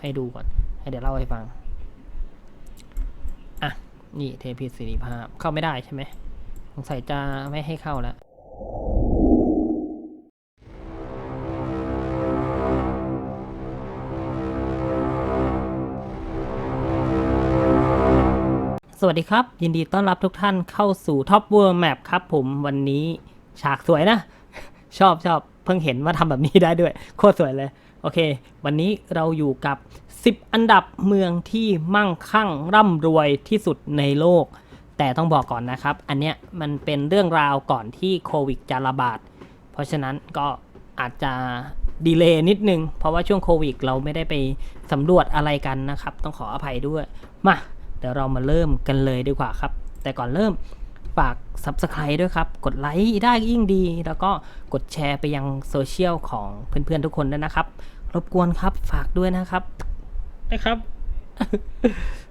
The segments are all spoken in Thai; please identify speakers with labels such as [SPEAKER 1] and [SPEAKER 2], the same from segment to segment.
[SPEAKER 1] ให้ดูก่อน ให้เดี๋ยวเล่าให้ฟัง อะ นี่เทพิสิริภาพเข้าไม่ได้ใช่ไหมสงสัยจะไม่ให้เข้าแล้วสวัสดีครับ ยินดีต้อนรับทุกท่านเข้าสู่ Top World Map ครับผมวันนี้ฉากสวยนะ ชอบชอบเพิ่งเห็นว่าทำแบบนี้ได้ด้วย โคตรสวยเลย โอเค วันนี้เราอยู่กับ 10 อันดับเมืองที่มั่งคั่งร่ำรวยที่สุดในโลก แต่ต้องบอกก่อนนะครับ อันเนี้ยมันเป็นเรื่องราวก่อนที่โควิดจะระบาด เพราะฉะนั้นก็อาจจะดีเลย์นิดนึง เพราะว่าช่วงโควิดเราไม่ได้ไปสำรวจอะไรกันนะครับ ต้องขออภัยด้วย มา เดี๋ยวเรามาเริ่มกันเลยดีกว่าครับ แต่ก่อนเริ่ม ฝาก Subscribe ด้วยครับ กดไลค์ได้ยิ่งดี แล้วก็กดแชร์ไปยังโซเชียลของเพื่อนๆทุกคนด้วยนะครับ รบกวนครับฝากด้วยนะครับนะครับ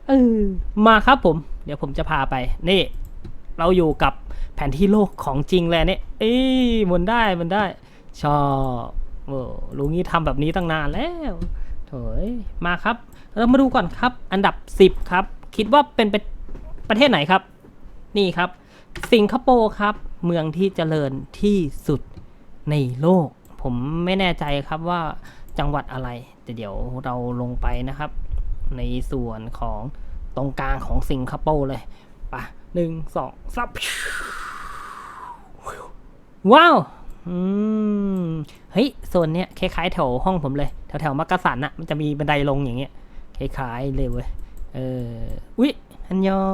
[SPEAKER 1] เออมาครับผม เดี๋ยวผมจะพาไปนี่ เราอยู่กับแผนที่โลกของจริงเลยเนี่ยเอ้ยหมุนได้หมันได้ ชอบโอ้ลุงนี้ทำแบบนี้ตั้งนานแล้วโถยมาครับ เรามาดูก่อนครับ อันดับ 10 ครับ คิดว่าเป็นประประเทศไหนครับ นี่ครับ สิงคโปร์ครับ เมืองที่เจริญที่สุดในโลก ผมไม่แน่ใจครับว่าจังหวัดอะไร แต่เดี๋ยวเราลงไปนะครับ ในส่วนของตรงกลางของสิงคโปร์เลยไปะหนึ่งสองสามว้าว อืม เฮ้ยโซนเนี้ยคล้ายๆแถวห้องผมเลย แถวแถวๆมักกะสันอะมันจะมีบันไดลงอย่างเงี้ย คล้ายๆเลยเว้ย เออ อุ๊ยฮันยอ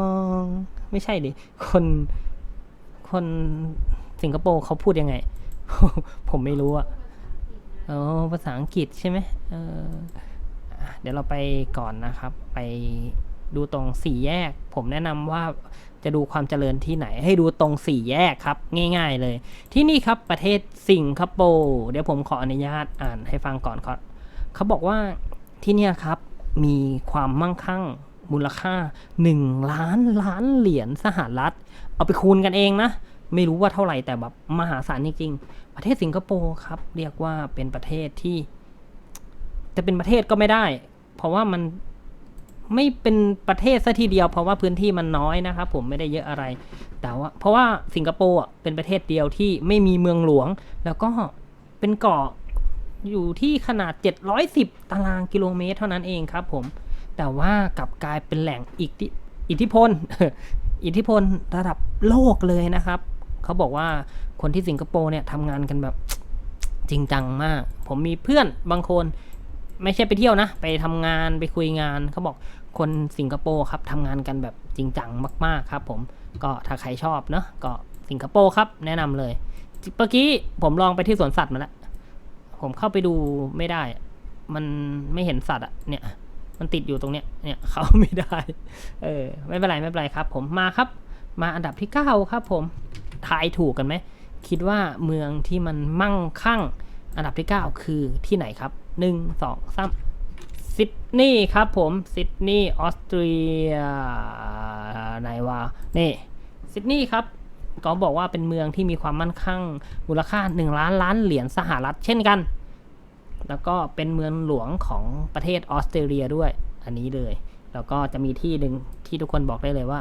[SPEAKER 1] ง ไม่ใช่ดิ คน คนสิงคโปร์เขาพูดยังไง ผมไม่รู้อะอ๋อภาษาอังกฤษใช่ไหมเออเดี๋ยวเราไปก่อนนะครับ ไปดูตรงสี่แยก ผมแนะนำว่าจะดูความเจริญที่ไหน ให้ดูตรงสี่แยกครับ ง่ายๆเลย ที่นี่ครับประเทศสิงคโปร์เดี๋ยวผมขออนุญาตอ่านให้ฟังก่อนครับเขาบอกว่าที่นี่ครับมีความมั่งคั่ง มูลค่า 1 ล้านล้านเหรียญสหรัฐ เอาไปคูณกันเองนะ ไม่รู้ว่าเท่าไหร่แต่แบบมหาศาลจริงๆ ประเทศสิงคโปร์ครับ เรียกว่าเป็นประเทศที่ จะเป็นประเทศก็ไม่ได้ เพราะว่ามันไม่เป็นประเทศซะทีเดียว เพราะว่าพื้นที่มันน้อยนะครับผมไม่ได้เยอะอะไร แต่ว่า เพราะว่าสิงคโปร์เป็นประเทศเดียวที่ไม่มีเมืองหลวง แล้วก็เป็นเกาะอยู่ที่ขนาด 710 ตารางกิโลเมตร เท่านั้นเองครับผม แต่ว่ากลับกลายเป็นแหล่งอิทธิอิทธิพล อิทธิพลระดับโลกเลยนะครับ เขาบอกว่าคนที่สิงคโปร์เนี่ยทำงานกันแบบจริงจังมาก ผมมีเพื่อนบางคนไม่ใช่ไปเที่ยวนะ ไปทำงานไปคุยงานเขาบอกคนสิงคโปร์ครับทำงานกันแบบจริงจังมาก ๆ ครับ ผมก็ถ้าใครชอบเนอะก็สิงคโปร์ครับ แนะนำเลยเมื่อกี้ผมลองไปที่สวนสัตว์มาแล้วผมเข้าไปดูไม่ได้ มันไม่เห็นสัตว์อะเนี่ย มันติดอยู่ตรงเนี้ยเนี่ยเขาไม่ได้เออไม่เป็นไรไม่เป็นไรครับ ผมมาครับ มาอันดับที่เก้าครับผมทายถูกกันไหมคิดว่าเมืองที่มันมั่งคั่ง อันดับที่เก้าคือที่ไหนครับหนึ่งสองสามซิดนีย์ครับผมซิดนีย์ออสเตรียไหนวะนี่ซิดนีย์ครับก็บอกว่าเป็นเมืองที่มีความมั่นคั่งมูลค่า 1 ล้านล้านเหรียญสหรัฐเช่นกัน แล้วก็เป็นเมืองหลวงของประเทศออสเตรเลียด้วย อันนี้เลย แล้วก็จะมีที่หนึ่งที่ทุกคนบอกได้เลยว่า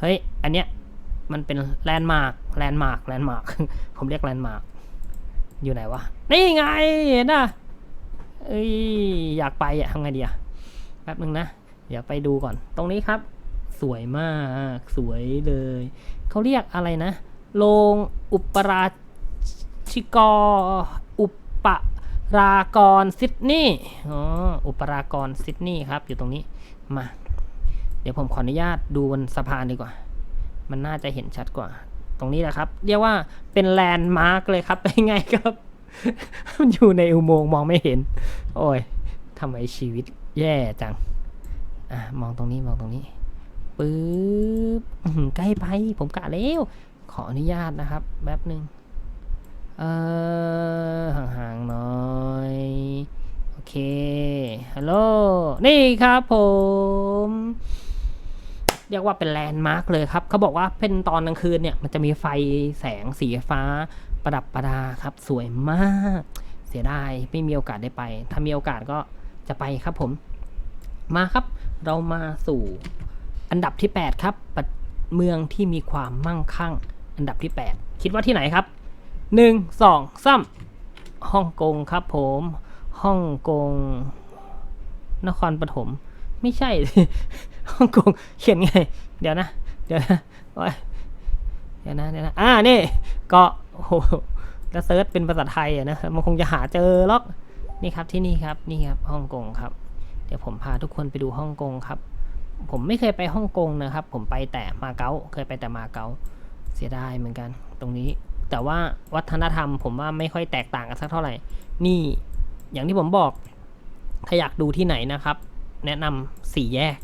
[SPEAKER 1] เฮ้ย อันเนี้ยมันเป็นแลนด์มาร์กแลนด์มาร์กแลนด์มาร์กผมเรียกแลนด์มาร์กอยู่ไหนวะ นี่ไงเห็นะเอ้ยอยากไปอะทำไงดีอะแป๊บนึงนะ เดี๋ยวไปดูก่อน ตรงนี้ครับ สวยมากสวยเลย เขาเรียกอะไรนะโรงอุปราชิกอุป รากรซิดนีย์อ๋ออุปรากรซิดนีย์ครับอยู่ตรงนี้มา เดี๋ยวผมขออนุญาตดูบนสะพานดีกว่า มันน่าจะเห็นชัดกว่า ตรงนี้แหละครับ เรียกว่าเป็นแลนด์มาร์กเลยครับเป็นไงครับมันอยู่ในอุโมงค์มองไม่เห็น โอ้ยทำไมชีวิตแย่จังอะมองตรงนี้มองตรงนี้ปึ๊บใกล้ไปผมกะแล้ว ขออนุญาตนะครับแป๊บหนึ่ง ห่างๆหน่อยโอเคฮัลโหลนี่ครับผมเรียกว่าเป็นแลนด์มาร์กเลยครับเขาบอกว่าเป็นตอนกลางคืนเนี่ยมันจะมีไฟแสงสีฟ้าประดับประดาครับสวยมาก เสียดายไม่มีโอกาสได้ไป ถ้ามีโอกาสก็จะไปครับผม มาครับ เรามาสู่อันดับที่ 8 ครับเมืองที่มีความมั่งคั่ง อันดับที่ 8 คิดว่าที่ไหนครับ 1 2 3ฮ่องกงครับผมฮ่องกง นครปฐมไม่ใช่ฮ่องกงเขียนไง เดี๋ยวนะ เดี๋ยวนะเดี๋ยวนะเดี๋ยวนะอ่านี่ก็โอ้โหแล้วเซิร์ชเป็นภาษาไทยอะนะมันคงจะหาเจอหรอกนี่ครับที่นี่ครับนี่ครับฮ่องกงครับ เดี๋ยวผมพาทุกคนไปดูฮ่องกงครับ ผมไม่เคยไปฮ่องกงนะครับ ผมไปแต่มาเก๊าเคยไปแต่มาเก๊าเสียดายเหมือนกัน ตรงนี้ แต่ว่าวัฒนธรรมผมว่าไม่ค่อยแตกต่างกันสักเท่าไหร่ นี่อย่างที่ผมบอก ถ้าอยากดูที่ไหนนะครับ แนะนำสี่แยก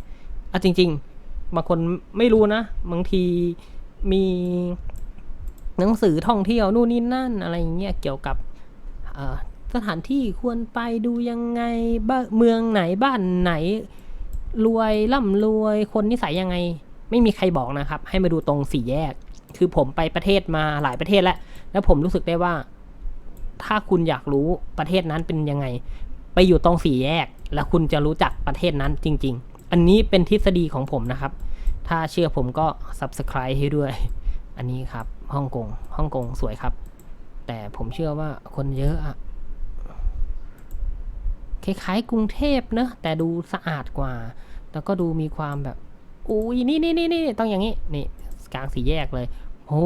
[SPEAKER 1] อะจริง ๆ บางคนไม่รู้นะ บางทีมีหนังสือท่องเที่ยวนู่นนี่นั่นอะไรอย่างเงี้ยเกี่ยวกับสถานที่ควรไปดูยังไงบ้านเมืองไหนบ้านไหน รวยร่ำรวยคนนิสัยยังไง ไม่มีใครบอกนะครับ ให้มาดูตรงสี่แยก คือผมไปประเทศมาหลายประเทศแล้ว แล้วผมรู้สึกได้ว่า ถ้าคุณอยากรู้ประเทศนั้นเป็นยังไง ไปอยู่ตรงสี่แยก แล้วคุณจะรู้จักประเทศนั้นจริง ๆ อันนี้เป็นทฤษฎีของผมนะครับ ถ้าเชื่อผมก็ subscribe ให้ด้วย อันนี้ครับฮ่องกงฮ่องกงสวยครับ แต่ผมเชื่อว่าคนเยอะอะคล้ายๆกรุงเทพเนอะแต่ดูสะอาดกว่า แล้วก็ดูมีความแบบอุ้ยนี่นี่นี่นี่ต้องอย่างนี้นี่ กลางสี่แยกเลยโอ้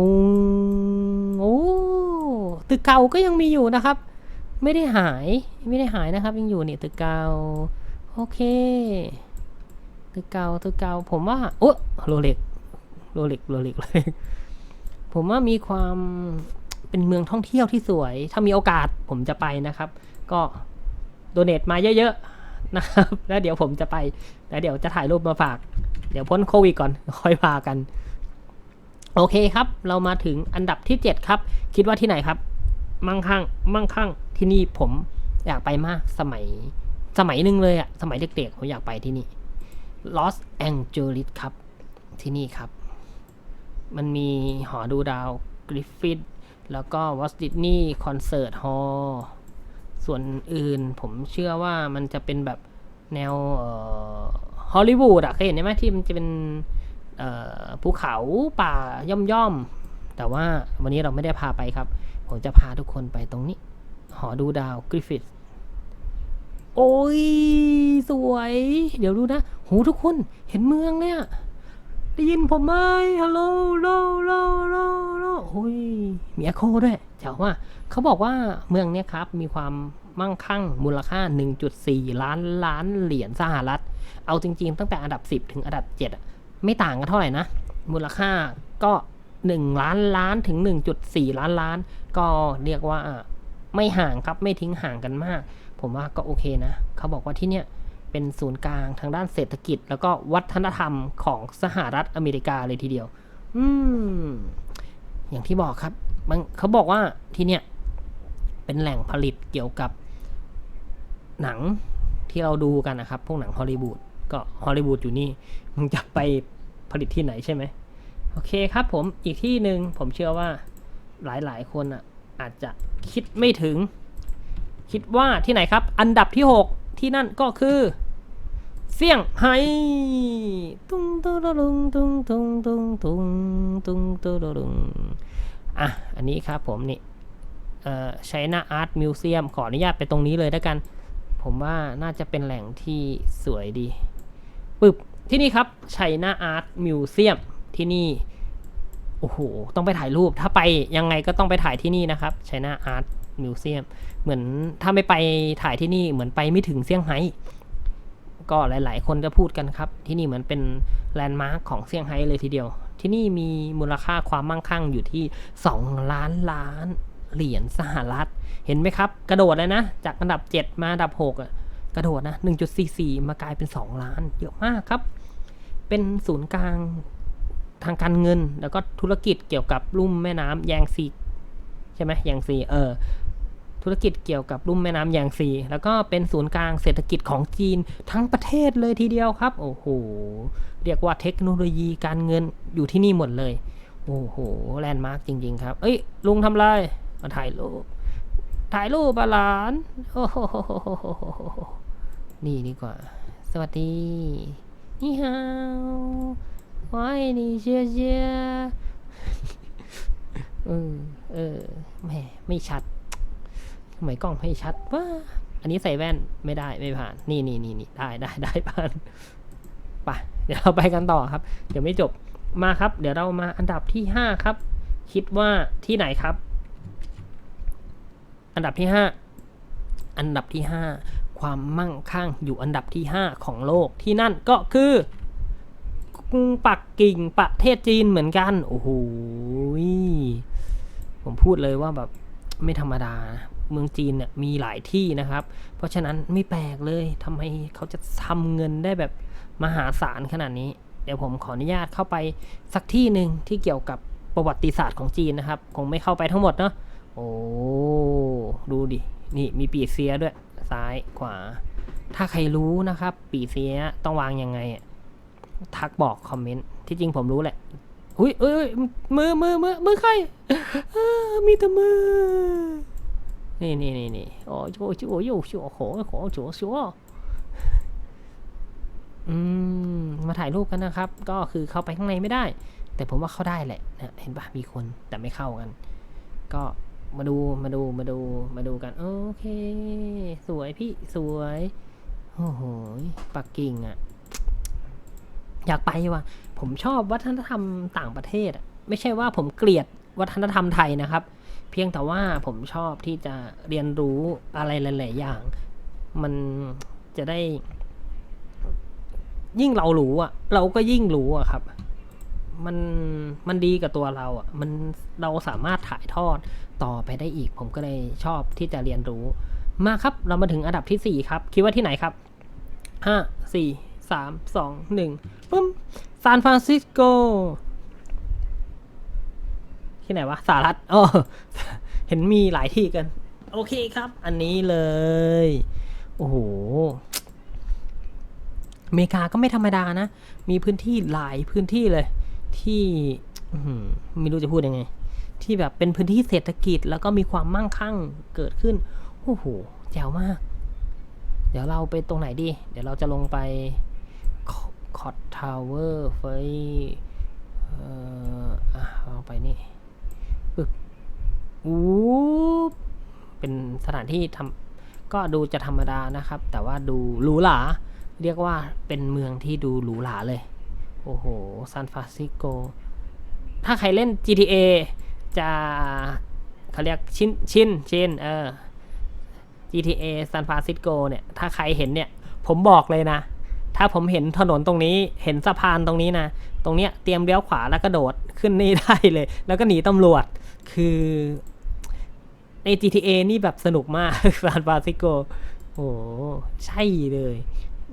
[SPEAKER 1] โอ้ตึกเก่าก็ยังมีอยู่นะครับ ไม่ได้หายไม่ได้หายนะครับ ยังอยู่นี่ตึกเก่าโอเค ตึกเก่าตึกเก่าผมว่าโอ้โรเล็กโรเล็กโรเล็กเลยผมว่ามีความเป็นเมืองท่องเที่ยวที่สวย ถ้ามีโอกาสผมจะไปนะครับ ก็โดเนทมาเยอะๆนะครับ แล้วเดี๋ยวผมจะไป แล้วเดี๋ยวจะถ่ายรูปมาฝาก เดี๋ยวพ้นโควิดก่อนค่อยพากัน โอเคครับ เรามาถึงอันดับที่ 7 ครับ คิดว่าที่ไหนครับ มั่งคั่ง มั่งคั่ง ที่นี่ผมอยากไปมากสมัยสมัยหนึ่งเลยอะสมัยเด็กๆ ผมอยากไปที่นี่ลอสแองเจลิสครับ ที่นี่ครับ มันมีหอดูดาวกริฟฟิธแล้วก็วอสดิสนีย์คอนเสิร์ตฮอลล์ส่วนอื่นผมเชื่อว่ามันจะเป็นแบบแนวฮอลลีวูดอะเคยเห็นไหมที่มันจะเป็น ภูเขาป่าย่อมย่อมๆ แต่ว่าวันนี้เราไม่ได้พาไปครับ ผมจะพาทุกคนไปตรงนี้ หอดูดาวกริฟฟิธโอ้ย สวย เดี๋ยวดูนะ หูทุกคนเห็นเมืองเนี่ย ได้ยินผมไหมฮัลโหลโลโลโลโลโอ้ย มีอโคด้วยเจ๋งว่า เขาบอกว่าเมืองเนี้ยครับ มีความมั่งคั่งมูลค่า 1.4 ล้านล้านเหรียญสหรัฐ เอาจริง ๆ ตั้งแต่อันดับ 10 ถึงอันดับ7อะ ไม่ต่างกันเท่าไหร่นะ มูลค่าก็ 1 ล้านล้านถึง 1.4 ล้านล้าน ก็เรียกว่าไม่ห่างครับไม่ทิ้งห่างกันมาก ผมว่าก็โอเคนะ เขาบอกว่าที่เนี่ยเป็นศูนย์กลางทางด้านเศรษฐกิจ แล้วก็วัฒนธรรมของสหรัฐอเมริกาเลยทีเดียว อืม อย่างที่บอกครับมันเขาบอกว่าที่เนี่ยเป็นแหล่งผลิตเกี่ยวกับหนังที่เราดูกันนะครับ พวกหนังฮอลลีวูดก็ฮอลลีวูดอยู่นี่ มึงจะไป ผลิตที่ไหนใช่ไหมโอเคครับผมอีกที่หนึ่งผมเชื่อว่าหลายๆคนอะอาจจะคิดไม่ถึง คิดว่าที่ไหนครับ อันดับที่ 6 ที่นั่นก็คือเซี่ยงไฮ้ตุงตุ้งตุงตุงตุงตุงตุงตุงตุ้งตุงอะอันนี้ครับผมนี่เอ่อไชน่าอาร์ตมิวเซียมขออนุญาตไปตรงนี้เลยแล้วกัน ผมว่าน่าจะเป็นแหล่งที่สวยดีปึ๊บ ที่นี่ครับไชน่าอาร์ตมิวเซียมที่นี่โอ้โหต้องไปถ่ายรูปถ้าไปยังไงก็ต้องไปถ่ายที่นี่นะครับไชน่าอาร์ตมิวเซียมเหมือนถ้าไม่ไปถ่ายที่นี่เหมือนไปไม่ถึงเซี่ยงไฮ้ก็หลาย ๆ คนจะพูดกันครับ ที่นี่เหมือนเป็นแลนด์มาร์คของเซี่ยงไฮ้เลยทีเดียว ที่นี่มีมูลค่าความมั่งคั่งอยู่ที่ 2 ล้านล้านเหรียญสหรัฐ เห็นไหมครับ กระโดดเลยนะ จากอันดับ 7 มาอันดับ6อะ กระโดดนะ 1.44 มากลายเป็น 2 ล้าน เยอะมากครับ เป็นศูนย์กลางทางการเงิน แล้วก็ธุรกิจเกี่ยวกับลุ่มแม่น้ำแยงซีใช่ไหมแยงซีเออธุรกิจเกี่ยวกับลุ่มแม่น้ำแยงซี แล้วก็เป็นศูนย์กลางเศรษฐกิจของจีนทั้งประเทศเลยทีเดียวครับ โอ้โห เรียกว่าเทคโนโลยีการเงินอยู่ที่นี่หมดเลย โอ้โห แลนด์มาร์กจริง ๆ ครับ เอ้ย ลุงทำไร มาถ่ายรูป ถ่ายรูปหลานโอ้โหนี่ดีกว่า สวัสดี นี่ฮาววายนี่เชียเชียเออเออแหมไม่ชัดทำไมกล้องไม่ชัดวะอันนี้ใส่แว่นไม่ได้ไม่ผ่าน นี่นี่นี่นี่ได้ได้ได้ผ่านไปเดี๋ยวเราไปกันต่อครับ เดี๋ยวไม่จบมาครับ เดี๋ยวเรามาอันดับที่ห้าครับ คิดว่าที่ไหนครับ อันดับที่ห้าอันดับที่ห้าความมั่งคั่งอยู่อันดับที่ห้าของโลกที่นั่นก็คือกรุงปักกิ่งประเทศจีนเหมือนกัน โอ้โหผมพูดเลยว่าแบบไม่ธรรมดา เมืองจีนเนี่ยมีหลายที่นะครับ เพราะฉะนั้นไม่แปลกเลยทำไมเขาจะทำเงินได้แบบมหาศาลขนาดนี้ เดี๋ยวผมขออนุญาตเข้าไปสักที่หนึ่งที่เกี่ยวกับประวัติศาสตร์ของจีนนะครับ คงไม่เข้าไปทั้งหมดเนาะ โอ้ ดูดิ นี่มีปีเสียด้วย ซ้ายขวา ถ้าใครรู้นะครับ ปีเสียต้องวางยังไงทักบอกคอมเมนต์ ที่จริงผมรู้แหละ อุ้ยเอ้ยมือมือมือมือใครมีแต่มือ นี่นี่นี่นี่โอ้โหโอ้โหโอ้โหโอ้โหโอ้โหโอ้โหโอ้โหอืมมาถ่ายรูปกันนะครับ ก็คือเข้าไปข้างในไม่ได้ แต่ผมว่าเข้าได้แหละนะเห็นปะมีคนแต่ไม่เข้ากัน ก็ มาดูมาดูมาดูมาดูกันโอเค สวยพี่สวยโอ้โหปักกิ่งอะ่ะ อยากไปว่ะ ผมชอบวัฒนธรรมต่างประเทศอะไม่ใช่ว่าผมเกลียดวัฒนธรรมไทยนะครับ เพียงแต่ว่าผมชอบที่จะเรียนรู้อะไรหลายๆอย่าง มันจะได้ ยิ่งเรารู้อะเราก็ยิ่งรู้อะครับ มันมันดีกับตัวเราอะ่ะ มันเราสามารถถ่ายทอดต่อไปได้อีก ผมก็เลยชอบที่จะเรียนรู้ มาครับเรามาถึงอันดับที่สี่ครับ คิดว่าที่ไหนครับห้าสี่สามสองหนึ่งปึ้มซานฟรานซิสโกที่ไหนวะสหรัฐอ๋อเห็นมีหลายที่กัน โอเคครับ อันนี้เลย โอ้โหอเมริกาก็ไม่ธรรมดานะ มีพื้นที่หลายพื้นที่เลย ที่ไม่รู้จะพูดยังไง ที่แบบเป็นพื้นที่เศรษฐกิจ แล้วก็มีความมั่งคั่งเกิดขึ้นโอ้โหแจ๋วมาก เดี๋ยวเราไปตรงไหนดี เดี๋ยวเราจะลงไปคอร์ดทาวเวอร์ไฟเอ่ออะเราไปนี่ปึ๊บอู้เป็นสถานที่ทำก็ดูจะธรรมดานะครับ แต่ว่าดูหรูหราเรียกว่าเป็นเมืองที่ดูหรูหราเลย โอ้โหซานฟรานซิสโก ถ้าใครเล่น GTA จะเขาเรียกชินชินชินเออ GTA ซานฟรานซิสโกเนี่ย ถ้าใครเห็นเนี่ย ผมบอกเลยนะ ถ้าผมเห็นถนนตรงนี้ เห็นสะพานตรงนี้นะ ตรงเนี้ยเตรียมเลี้ยวขวาแล้วก็โดดขึ้นนี่ได้เลย แล้วก็หนีตำรวจ คือใน GTA นี่แบบสนุกมากซานฟรานซิสโก โอ้ใช่เลย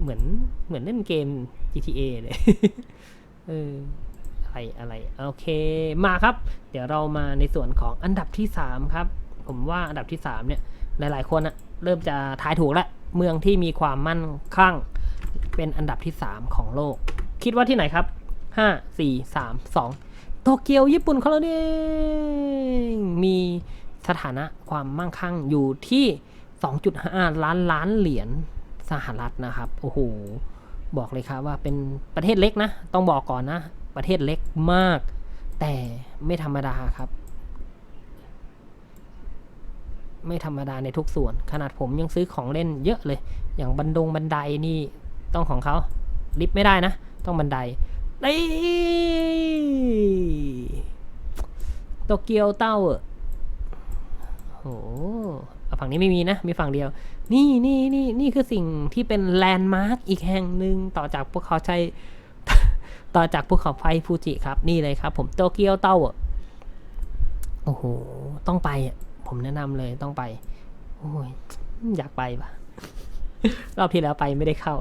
[SPEAKER 1] เหมือนเหมือนเล่นเกม GTA เลยเอออะไรอะไรโอเคมาครับ เดี๋ยวเรามาในส่วนของอันดับที่ 3 ครับ ผมว่าอันดับที่ 3 เนี่ย หลายๆคนอะเริ่มจะทายถูกแล้ว เมืองที่มีความมั่นคงเป็นอันดับที่ 3 ของโลก คิดว่าที่ไหนครับ 5 4 3 2 โตเกียวญี่ปุ่นเขาแล้วเองมีสถานะความมั่งคั่งอยู่ที่ 2.5 ล้านล้านเหรียญ สหรัฐนะครับโอ้โหบอกเลยครับว่าเป็นประเทศเล็กนะ ต้องบอกก่อนนะ ประเทศเล็กมาก แต่ไม่ธรรมดาครับ ไม่ธรรมดาในทุกส่วน ขนาดผมยังซื้อของเล่นเยอะเลย อย่างบันดงบันไดนี่ต้องของเขาลิฟต์ไม่ได้นะ ต้องบันไดนี่โตเกียวเต้าโอ้ ฝั่งนี้ไม่มีนะ มีฝั่งเดียว นี่นี่นี่นี่คือสิ่งที่เป็นแลนด์มาร์กอีกแห่งหนึ่งต่อจากภูเขาชัยต่อจากภูเขาไฟฟูจิครับ นี่เลยครับ ผมโตเกียวเต้าโอ้โห ต้องไปอะผมแนะนำเลยต้องไป โอ้ย อยากไปปะรอบที่แล้วไปไม่ได้เข้า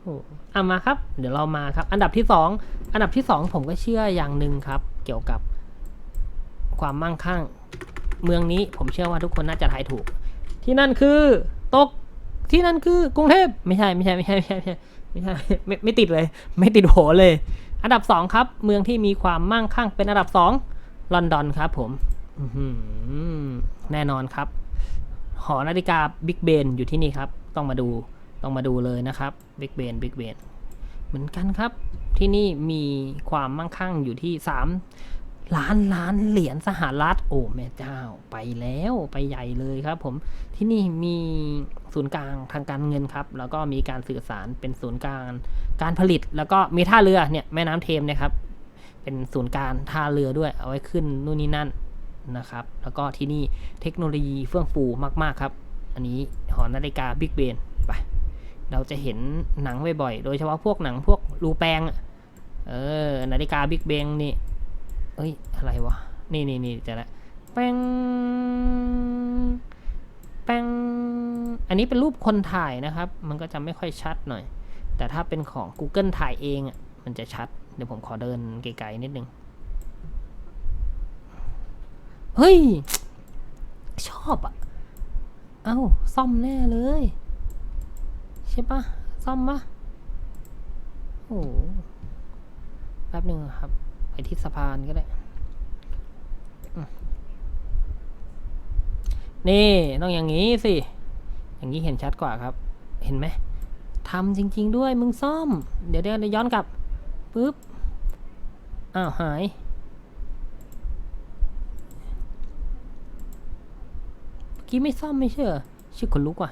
[SPEAKER 1] โอ้อามาครับ เดี๋ยวเรามาครับ อันดับที่สองอันดับที่สองผมก็เชื่ออย่างหนึ่งครับ เกี่ยวกับความมั่งคั่ง เมืองนี้ผมเชื่อว่าทุกคนน่าจะทายถูก ที่นั่นคือตกที่นั่นคือกรุงเทพไม่ใช่ไม่ใช่ไม่ใช่ไม่ใช่ไม่ใช่ไม่ใช่ไม่ไม่ติดเลย ไม่ติดโหเลย อันดับสองครับ เมืองที่มีความมั่งคั่งเป็นอันดับสองลอนดอนครับผมแน่นอนครับ หอนาฬิกาบิ๊กเบนอยู่ที่นี่ครับ ต้องมาดูต้องมาดูเลยนะครับบิ๊กเบนบิ๊กเบนเหมือนกันครับ ที่นี่มีความมั่งคั่งอยู่ที่3 ล้านล้านเหรียญสหรัฐ โอ้แม่เจ้าไปแล้วไปใหญ่เลยครับ ผมที่นี่มีศูนย์กลางทางการเงินครับ แล้วก็มีการสื่อสารเป็นศูนย์กลางการผลิต แล้วก็มีท่าเรือเนี่ยแม่น้ำเทมนะครับ เป็นศูนย์กลารท่าเรือด้วยเอาไว้ขึ้นนู่นนี่นั่นนะครับ แล้วก็ที่นี่เทคโนโลยีเฟื่องฟูมากๆครับ อันนี้หอนาฬิกาบิ๊กเบนไปเราจะเห็นหนังบ่อยๆโดยเฉพาะพวกหนังพวกรูแปงเออนาฬิกาบิ๊กเบงนี่ เอ้ย อะไรวะ นี่นี่นี่จะละแป้งแป้งอันนี้เป็นรูปคนถ่ายนะครับ มันก็จะไม่ค่อยชัดหน่อย แต่ถ้าเป็นของ Google ถ่ายเองอะ มันจะชัด เดี๋ยวผมขอเดินไกลๆนิดนึง เฮ้ย ชอบอะ เอ้า ซ่อมแน่เลย ใช่ปะซ่อมปะโอ้โหแป๊บหนึ่งครับ ที่สะพานก็ได้ นี่ต้องอย่างนี้สิ อย่างนี้เห็นชัดกว่าครับ เห็นไหมทำจริง ๆ ด้วยมึงซ่อม เดี๋ยวเดี๋ยวเดี๋ยวย้อนกลับปุ๊บ อ้าว หาย เมื่อกี้ไม่ซ่อมไม่ใช่เหรอชื่อคนลุกว่ะ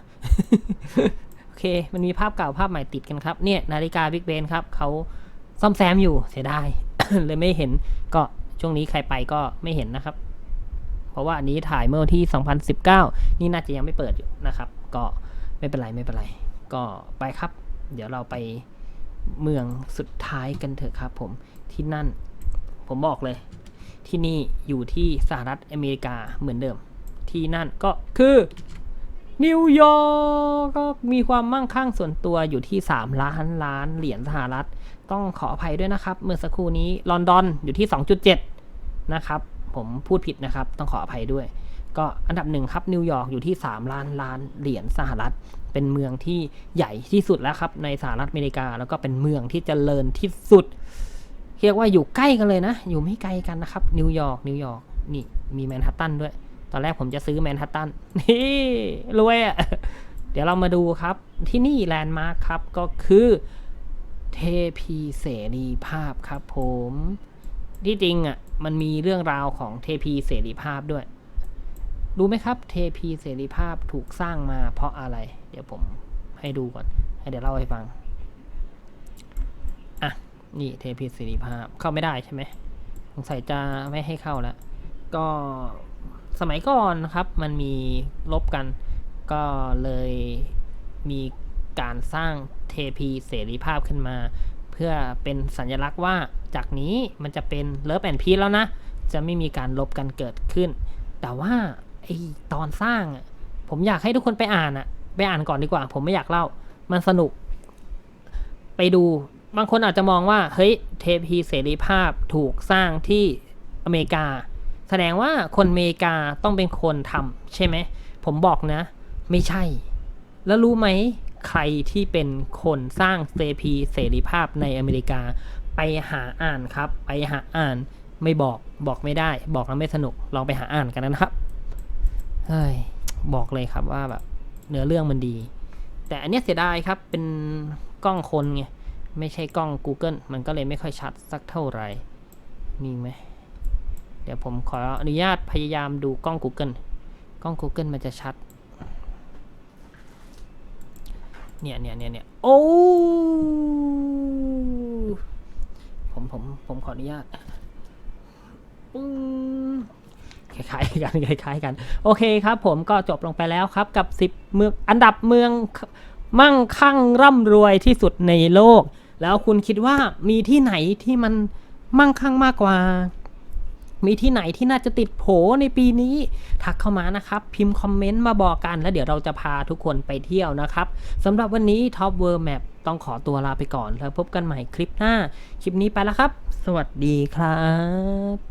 [SPEAKER 1] โอเค มันมีภาพเก่าภาพใหม่ติดกันครับ เนี่ย นาฬิกาบิ๊กเบนครับ เขาซ่อมแซมอยู่เสียดาย เลยไม่เห็นก็ช่วงนี้ใครไปก็ไม่เห็นนะครับ เพราะว่าอันนี้ถ่ายเมื่อวันที่ 2019 นี่น่าจะยังไม่เปิดอยู่นะครับ ก็ไม่เป็นไรไม่เป็นไร ก็ไปครับ เดี๋ยวเราไปเมืองสุดท้ายกันเถอะครับ ผมที่นั่น ผมบอกเลย ที่นี่อยู่ที่สหรัฐอเมริกาเหมือนเดิม ที่นั่นก็คือนิวยอร์กก็มีความมั่งคั่งส่วนตัวอยู่ที่ 3 ล้านล้านเหรียญสหรัฐ ต้องขออภัยด้วยนะครับ เมื่อสักครู่นี้ลอนดอนอยู่ที่ 2.7 นะครับ ผมพูดผิดนะครับ ต้องขออภัยด้วย ก็อันดับหนึ่งครับนิวยอร์กอยู่ที่ 3 ล้านล้านเหรียญสหรัฐ เป็นเมืองที่ใหญ่ที่สุดแล้วครับในสหรัฐอเมริกา แล้วก็เป็นเมืองที่เจริญที่สุด เรียกว่าอยู่ใกล้กันเลยนะ อยู่ไม่ไกลกันนะครับนิวยอร์กนิวยอร์กนี่มีแมนฮัตตันด้วย ตอนแรกผมจะซื้อแมนฮัตตันนี่รวยอะ่ะเดี๋ยวเรามาดูครับที่นี่แลนด์มาร์คครับก็คือ เทพีเสรีภาพครับผม ที่จริงอะ่ะมันมีเรื่องราวของเทพีเสรีภาพด้วย รู้ไหมครับ เทพีเสรีภาพถูกสร้างมาเพราะอะไร เดี๋ยวผมให้ดูก่อน ให้เดี๋ยวเล่าให้ฟัง อะ นี่เทพีเสรีภาพเข้าไม่ได้ใช่ไหมสงสัยจะไม่ให้เข้าแล้ว ก็สมัยก่อนนะครับ มันมีลบกัน ก็เลยมี การสร้างเทพีเสรีภาพขึ้นมา เพื่อเป็นสัญลักษณ์ว่าจากนี้มันจะเป็นเลิฟแอนพีแล้วนะ จะไม่มีการลบกันเกิดขึ้น แต่ว่าไอตอนสร้างผมอยากให้ทุกคนไปอ่านอะไปอ่านก่อนดีกว่า ผมไม่อยากเล่า มันสนุก ไปดูบางคนอาจจะมองว่า เฮ้ย เทพีเสรีภาพถูกสร้างที่อเมริกา แสดงว่าคนอเมริกาต้องเป็นคนทำใช่ไหม ผมบอกนะ ไม่ใช่ แล้วรู้ไหม ใครที่เป็นคนสร้างเทพีเสรีภาพในอเมริกา ไปหาอ่านครับ ไปหาอ่านไม่บอกบอกไม่ได้ บอกแล้วไม่สนุกลองไปหาอ่านกันนะครับเฮ้ยบอกเลยครับว่าแบบเนื้อเรื่องมันดี แต่อันเนี้ยเสียดายครับเป็นกล้องคนไงไม่ใช่กล้อง Google มันก็เลยไม่ค่อยชัดสักเท่าไหร่มีไหมเดี๋ยวผมขออนุญาตพยายามดูกล้อง Google กล้อง Google มันจะชัด เนี่ยเนี่ยเนี่ยเนี่ยโอ้ผมผมผมขออนุญาตคล้ายๆกันคล้ายๆกัน โอเคครับ ผมก็จบลงไปแล้วครับกับ 10 เมืองอันดับเมืองมั่งคั่งร่ำรวยที่สุดในโลก แล้วคุณคิดว่ามีที่ไหนที่มันมั่งคั่งมากกว่า มีที่ไหนที่น่าจะติดโผในปีนี้ ทักเข้ามานะครับ พิมพ์คอมเมนต์มาบอกกัน แล้วเดี๋ยวเราจะพาทุกคนไปเที่ยวนะครับสำหรับวันนี้ Top World Map ต้องขอตัวลาไปก่อน แล้วพบกันใหม่คลิปหน้า คลิปนี้ไปแล้วครับ สวัสดีครับ